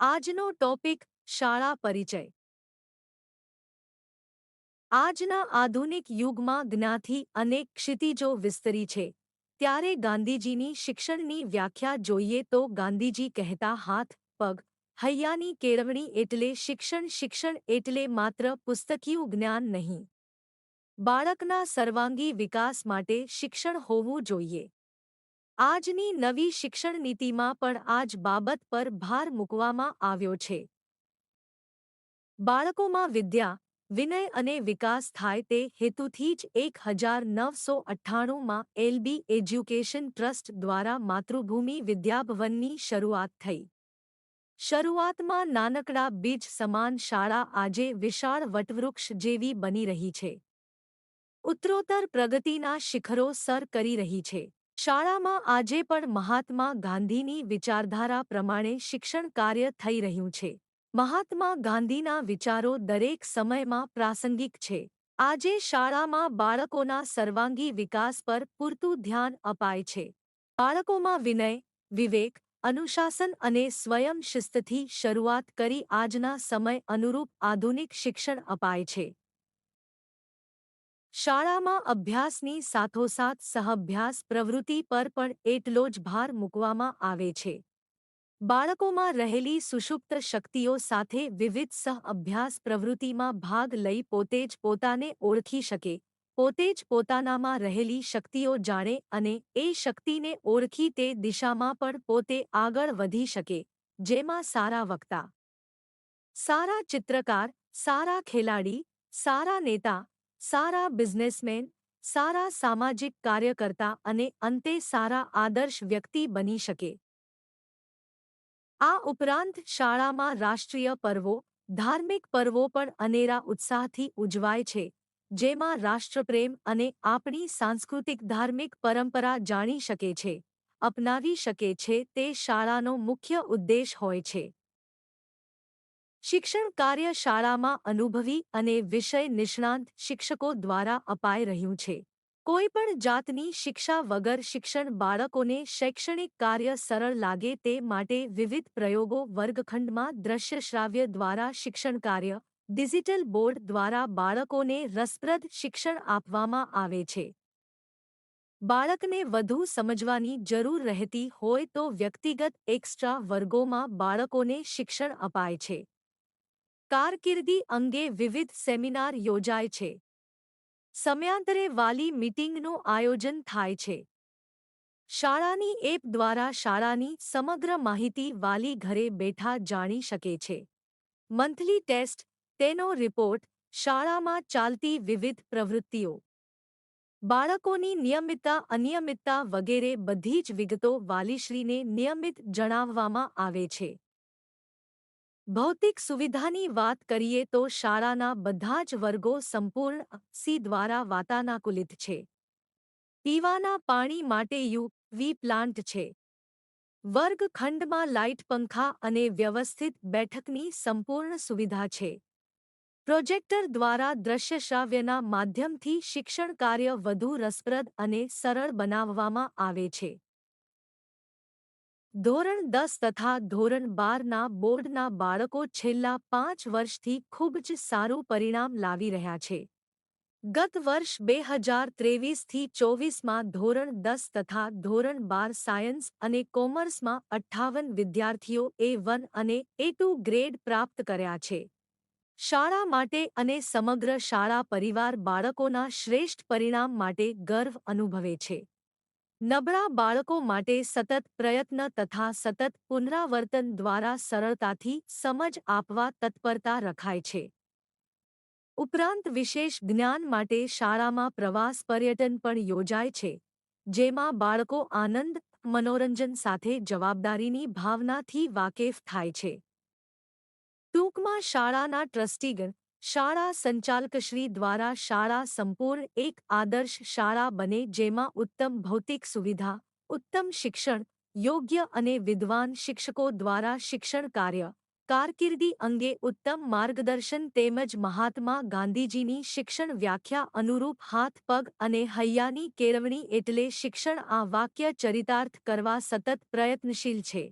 આજનો ટોપિક શાળા પરિચય. આજના આધુનિક યુગમાં જ્ઞાથી અનેક ક્ષિતિજો વિસ્તરી છે. ત્યારે ગાંધીજીની શિક્ષણની વ્યાખ્યા જોઈએ તો ગાંધીજી કહેતા, હાથ, પગ, હૈયાની કેળવણી એટલે શિક્ષણ શિક્ષણ એટલે માત્ર પુસ્તકીયું જ્ઞાન નહીં. બાળકના સર્વાંગી વિકાસ માટે શિક્ષણ હોવું જોઈએ. આજની નવી શિક્ષણ નીતિમાં પણ આ જ બાબત પર ભાર મૂકવામાં આવ્યો છે. બાળકોમાં વિદ્યા, વિનય અને વિકાસ થાય તે હેતુથી જ એક હજાર નવસો અઠ્ઠાણુંમાં એલબી એજ્યુકેશન ટ્રસ્ટ દ્વારા માતૃભૂમિ વિદ્યાભવનની શરૂઆત થઈ. શરૂઆતમાં નાનકડા બીજ સમાન શાળા આજે વિશાળ વટવૃક્ષ જેવી બની રહી છે. ઉત્તરોત્તર પ્રગતિના શિખરો સર કરી રહી છે. શાળામાં આજે પણ મહાત્મા ગાંધીની વિચારધારા પ્રમાણે શિક્ષણ કાર્ય થઈ રહ્યું છે. મહાત્મા ગાંધીના વિચારો દરેક સમયમાં પ્રાસંગિક છે. આજે શાળામાં બાળકોના સર્વાંગી વિકાસ પર પૂરતું ધ્યાન અપાય છે. બાળકોમાં વિનય, વિવેક, અનુશાસન અને સ્વયં શિસ્તથી શરૂઆત કરી આજના સમય અનુરૂપ આધુનિક શિક્ષણ અપાય છે. શાળામાં અભ્યાસની સાથોસાથ સહઅભ્યાસ પ્રવૃત્તિ પર પણ એટલો જ ભાર મૂકવામાં આવે છે. બાળકોમાં રહેલી સુષુપ્ત શક્તિઓ સાથે વિવિધ સહઅભ્યાસ પ્રવૃત્તિમાં ભાગ લઈ પોતે જ પોતાને ઓળખી શકે, પોતે જ પોતાનામાં રહેલી શક્તિઓ જાણે અને એ શક્તિને ઓળખી તે દિશામાં પણ પોતે આગળ વધી શકે, જેમાં સારા વક્તા, સારા ચિત્રકાર, સારા ખેલાડી, સારા નેતા સારા બિઝનેસમેન, સારા સામાજિક કાર્યકર્તા અને અંતે સારા આદર્શ વ્યક્તિ બની શકે. આ ઉપરાંત શાળામાં રાષ્ટ્રીય પર્વો, ધાર્મિક પર્વો પણ અનેરા ઉત્સાહથી ઉજવાય છે, જેમાં રાષ્ટ્રપ્રેમ અને આપણી સાંસ્કૃતિક ધાર્મિક પરંપરા જાણી શકે છે, અપનાવી શકે છે તે શાળાનો મુખ્ય ઉદ્દેશ હોય છે. શિક્ષણ કાર્ય શાળામાં અનુભવી અને વિષય નિષ્ણાંત શિક્ષકો દ્વારા અપાઈ રહ્યું છે. કોઈપણ જાતની શિક્ષા વગર શિક્ષણ બાળકોને શૈક્ષણિક કાર્ય સરળ લાગે તે માટે વિવિધ પ્રયોગો વર્ગખંડમાં દ્રશ્ય શ્રાવ્ય દ્વારા શિક્ષણ કાર્ય, ડિજિટલ બોર્ડ દ્વારા બાળકોને રસપ્રદ શિક્ષણ આપવામાં આવે છે. બાળકને વધુ સમજવાની જરૂર રહેતી હોય તો વ્યક્તિગત એક્સ્ટ્રા વર્ગોમાં બાળકોને શિક્ષણ અપાય છે. કારકિર્દી અંગે વિવિધ સેમિનાર યોજાય છે. સમયાંતરે વાલી મીટિંગનું આયોજન થાય છે. શાળાની એપ દ્વારા શાળાની સમગ્ર માહિતી વાલી ઘરે બેઠા જાણી શકે છે. મંથલી ટેસ્ટ, તેનો રિપોર્ટ, શાળામાં ચાલતી વિવિધ પ્રવૃત્તિઓ. બાળકોની નિયમિતતા, અનિયમિતતા વગેરે બધી જ વિગતો વાલીશ્રીને નિયમિત જણાવવામાં આવે છે. ભૌતિક સુવિધાની વાત કરીએ તો શાળાના બધા જ વર્ગો સંપૂર્ણ સી દ્વારા વાતાનાકુલિત છે. પીવાના પાણી માટે યુ વી પ્લાન્ટ છે. વર્ગખંડમાં લાઇટ પંખા અને વ્યવસ્થિત બેઠકની સંપૂર્ણ સુવિધા છે. પ્રોજેક્ટર દ્વારા દ્રશ્યશ્રાવ્યના માધ્યમથી શિક્ષણ કાર્ય વધુ રસપ્રદ અને સરળ બનાવવામાં આવે છે. ધોરણ દસ તથા ધોરણ બારના બોર્ડના બાળકો છેલ્લા પાંચ વર્ષથી ખૂબ જ સારું પરિણામ લાવી રહ્યા છે. ગત વર્ષ બે હજાર ત્રેવીસથી ચોવીસમાં ધોરણ દસ તથા ધોરણ બાર સાયન્સ અને કોમર્સમાં અઠ્ઠાવન વિદ્યાર્થીઓ એ વન અને એ ટુ ગ્રેડ પ્રાપ્ત કર્યા છે. શાળા માટે અને સમગ્ર શાળા પરિવાર બાળકોના શ્રેષ્ઠ પરિણામ માટે ગર્વ અનુભવે છે. નબળા બાળકો માટે સતત પ્રયત્ન તથા સતત પુનરાવર્તન દ્વારા સરળતાથી સમજ આપવા તત્પરતા રખાય છે. ઉપરાંત વિશેષ જ્ઞાન માટે શાળામાં પ્રવાસ પર્યટન પણ યોજાય છે, જેમાં બાળકો આનંદ, મનોરંજન સાથે જવાબદારીની ભાવનાથી વાકેફ થાય છે. ટૂંકમાં શાળાના ટ્રસ્ટીગણ શાળા સંચાલકશ્રી દ્વારા શાળા સંપૂર્ણ એક આદર્શ શાળા બને જેમાં ઉત્તમ ભૌતિક સુવિધા, ઉત્તમ શિક્ષણ, યોગ્ય અને વિદ્વાન શિક્ષકો દ્વારા શિક્ષણ કાર્ય, કારકિર્દી અંગે ઉત્તમ માર્ગદર્શન તેમજ મહાત્મા ગાંધીજીની શિક્ષણ વ્યાખ્યા અનુરૂપ હાથ, પગ અને હૈયાની કેળવણી એટલે શિક્ષણ આ વાક્ય ચરિતાર્થ કરવા સતત પ્રયત્નશીલ છે.